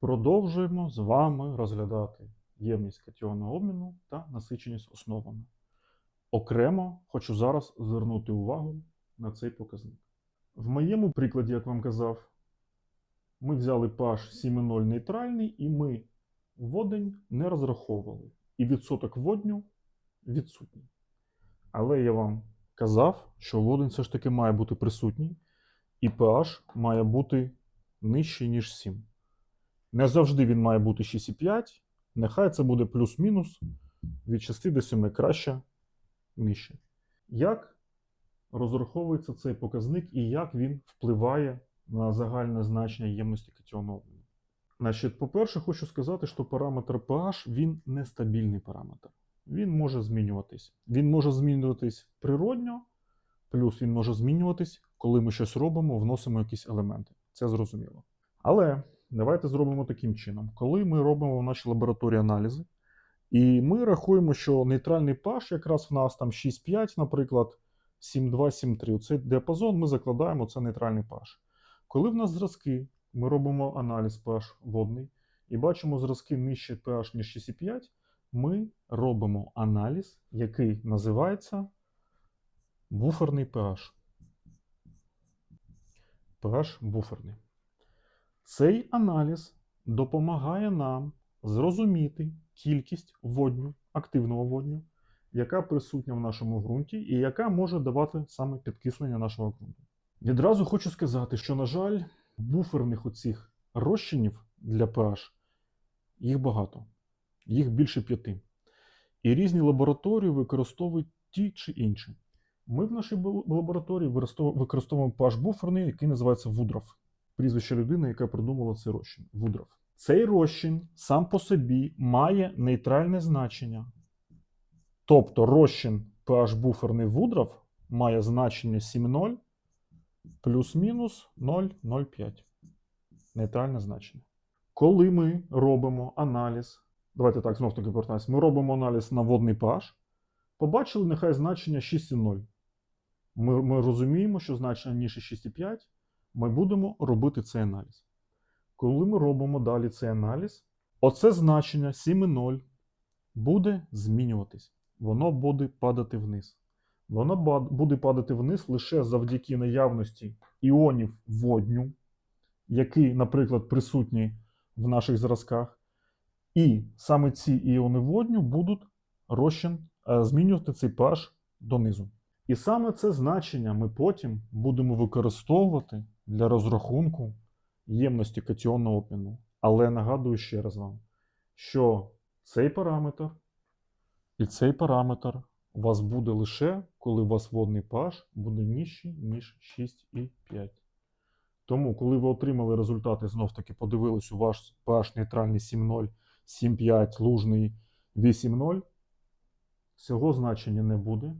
Продовжуємо з вами розглядати ємність катіонного обміну та насиченість основами. Окремо хочу зараз звернути увагу на цей показник. В моєму прикладі, як вам казав, ми взяли pH 7,0 нейтральний і ми водень не розраховували. І відсоток водню відсутній. Але я вам казав, що водень все ж таки має бути присутній, і pH має бути нижчий, ніж 7. Не завжди він має бути 6,5. Нехай це буде плюс-мінус від 6 до 7 краще нижче. Як розраховується цей показник і як він впливає на загальне значення ємності катіону обміну? Значить, по-перше, хочу сказати, що параметр pH він нестабільний параметр. Він може змінюватись. Він може змінюватись природньо, плюс він може змінюватись, коли ми щось робимо, вносимо якісь елементи. Це зрозуміло. Але давайте зробимо таким чином. Коли ми робимо в нашій лабораторії аналізи, і ми рахуємо, що нейтральний pH якраз в нас там 6,5, наприклад, 7,2, 7,3. Цей діапазон ми закладаємо, це нейтральний pH. Коли в нас зразки, ми робимо аналіз pH водний і бачимо зразки нижче pH, ніж 6,5, ми робимо аналіз, який називається буферний pH. pH буферний. Цей аналіз допомагає нам зрозуміти кількість водню, активного водню, яка присутня в нашому ґрунті і яка може давати саме підкислення нашого ґрунту. Відразу хочу сказати, що, на жаль, буферних оцих розчинів для pH їх багато, їх більше п'яти. І різні лабораторії використовують ті чи інші. Ми в нашій лабораторії використовуємо pH буферний, який називається Вудров. Прізвище людини, яка придумала цей розчин. Вудров. Цей розчин сам по собі має нейтральне значення. Тобто розчин pH буферний Вудров має значення 7,0 плюс-мінус 0,05. Нейтральне значення. Коли ми робимо аналіз, давайте так, знов таки повертаюся, ми робимо аналіз на водний pH, побачили нехай значення 6,0. Ми, ми розуміємо, що значення ніже 6,5, ми будемо робити цей аналіз. Коли ми робимо далі цей аналіз, оце значення 7,0 буде змінюватись. Воно буде падати вниз. Воно буде падати вниз лише завдяки наявності іонів водню, які, наприклад, присутні в наших зразках. І саме ці іони водню будуть розчин, е, змінювати цей pH донизу. І саме це значення ми потім будемо використовувати для розрахунку ємності катіонного обміну. Але нагадую ще раз вам, що цей параметр і цей параметр у вас буде лише, коли у вас водний pH буде нижчий, ніж 6,5. Тому, коли ви отримали результати, знов таки подивились, у ваш pH нейтральний 7,0, 7,5, лужний 8,0, цього значення не буде.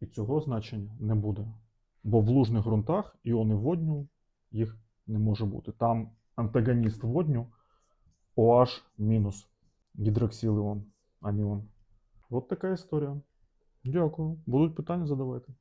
І цього значення не буде. Бо в лужних ґрунтах іони водню їх не може бути. Там антагоніст водню OH мінус гідроксил аніон. От така історія. Дякую. Будуть питання задавайте.